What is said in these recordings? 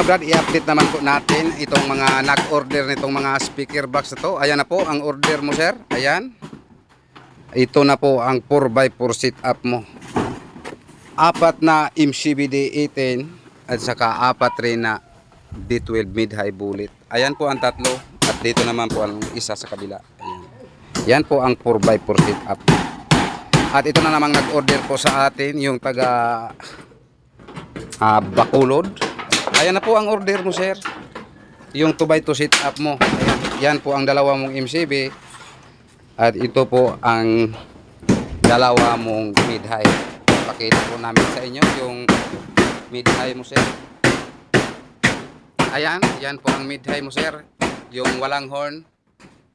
mga brad, i-update naman po natin itong mga nag-order nitong mga speaker box na to. Ayan na po ang order mo sir. Ayan. Ito na po ang 4x4 sit up mo. Apat na MCBD 18 at saka apat rin na D12 mid-high bullet. Ayan po ang tatlo at dito naman po ang isa sa kabila. Ayan. Yan po ang 4x4 sit up. At ito na namang nag-order po sa atin yung taga ah, Bacolod. Ayan na po ang order mo, sir. Yung 2x2 sit up mo. Ayan. Yan po ang dalawa mong MCB. At ito po ang dalawa mong mid-high. Pakita po namin sa inyo yung mid-high mo, sir. Ayan, yan po ang mid-high mo, sir. Yung walang horn.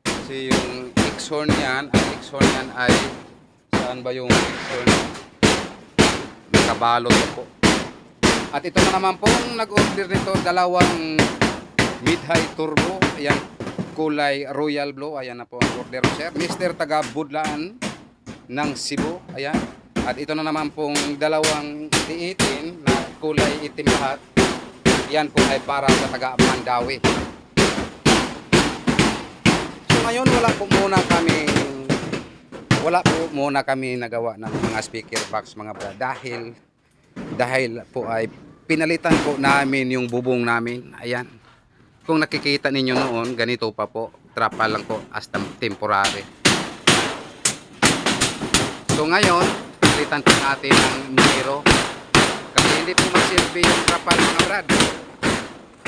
Kasi yung X-horn yan, ang X-horn yan ay saan ba yung X-horn? Nakabalot na po. At ito na naman po nag-order nito dalawang mid-high turbo. Ayan, kulay royal blue. Ayan na po ang order sir. Mr. Taga Budlaan ng Cebu. Ayan. At ito na naman pong dalawang D18 na kulay itim lahat. Yan po ay para sa taga Mandawi. So ngayon wala po muna kami wala po muna kami nagawa ng mga speaker box mga bra dahil dahil po ay pinalitan po namin yung bubong namin. Ayan. Kung nakikita ninyo noon, ganito pa po. Trapa lang po hasta temporary. So ngayon, pinalitan po natin ng numero. Kasi hindi po magsilbi yung trapal mga brad.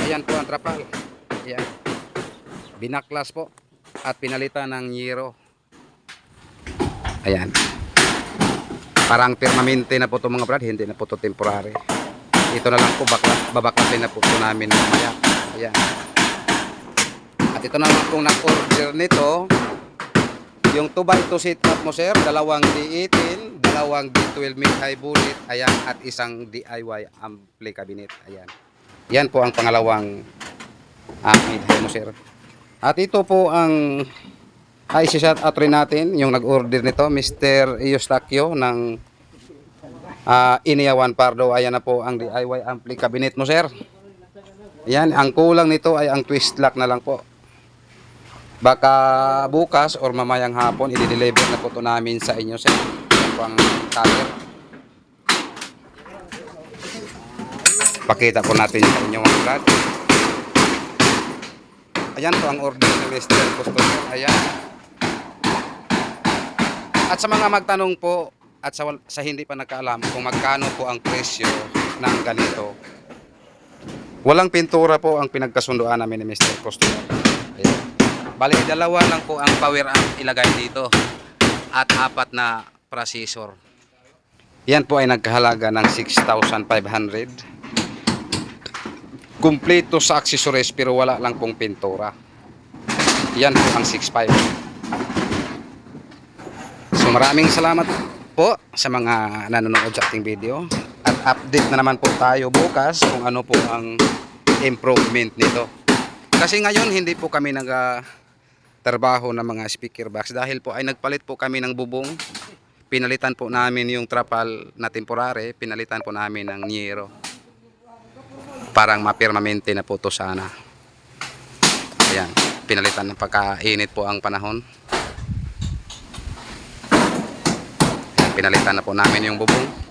Ayan po ang trapal. Ayan. Binaklas po at pinalitan ng Niro. Ayan. Parang permanente na po ito mga brad, hindi na po ito temporary. Ito na lang po, bakla, babaklasin na po ito namin mamaya. Ayan. At ito na lang pong nag-order nito. Yung 2x2 seat up mo sir, dalawang D18, dalawang D12 mid high bullet, ayan, at isang DIY ampli cabinet. Ayan. Yan po ang pangalawang ah, mid high mo sir. At ito po ang ay si shout out rin natin yung nag-order nito, Mr. Eustachio ng uh, Iniawan Pardo. Ayan na po ang DIY ampli cabinet mo, sir. Ayan, ang kulang nito ay ang twist lock na lang po. Baka bukas or mamayang hapon, i-deliver na po ito namin sa inyo, sir. Ayan po ang cover. Pakita po natin sa inyo mga brad. Ayan po ang order ni Mr. Customer. Ayan. At sa mga magtanong po at sa, sa hindi pa nakaalam kung magkano po ang presyo ng ganito. Walang pintura po ang pinagkasunduan namin ni Mr. Customer. Ayan. Bali, dalawa lang po ang power amp ilagay dito at apat na processor. Yan po ay nagkahalaga ng 6,500. Kumpleto sa accessories pero wala lang pong pintura. Yan po ang 6,500. So maraming salamat po sa mga nanonood sa ating video. At update na naman po tayo bukas kung ano po ang improvement nito. Kasi ngayon hindi po kami nag ah, trabaho ng mga speaker box dahil po ay nagpalit po kami ng bubong. Pinalitan po namin yung trapal na temporary, pinalitan po namin ng Niero. Parang mapirmamente na po to sana. Ayan, pinalitan ng pagkainit po ang panahon. Pinalitan na po namin yung bubong.